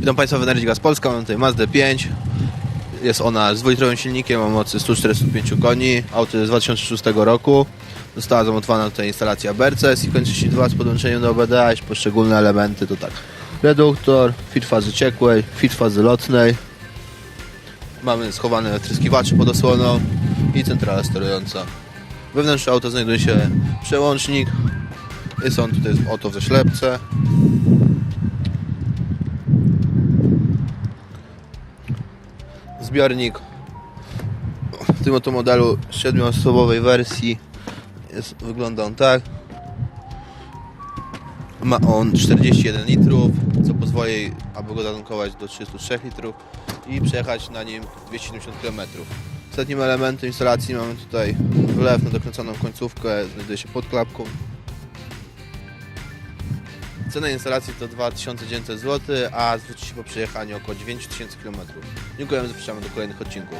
Witam Państwa w Energy Gas Polska, mam tutaj Mazdę 5. Jest ona z dwulitrowym silnikiem o mocy 145 koni. Auto z 2006 roku. Została zamontowana tutaj instalacja Berces i 32 z podłączeniem do OBD, i poszczególne elementy to tak. Reduktor, fit fazy ciekłej, fit fazy lotnej. Mamy schowane wtryskiwacze pod osłoną i centrala sterująca. Wewnątrz auta znajduje się przełącznik. Jest on tutaj oto w zaślepce. Zbiornik w tym oto modelu 7-osobowej wersji jest, wygląda on tak. Ma on 41 litrów, co pozwoli, aby go zatankować do 33 litrów i przejechać na nim 270 km. Ostatnim elementem instalacji mamy tutaj wlew na dokręconą końcówkę, znajduje się pod klapką. Cena instalacji to 2900 zł, a zwróci się po przejechaniu około 9000 km. Dziękujemy, zapraszamy do kolejnych odcinków.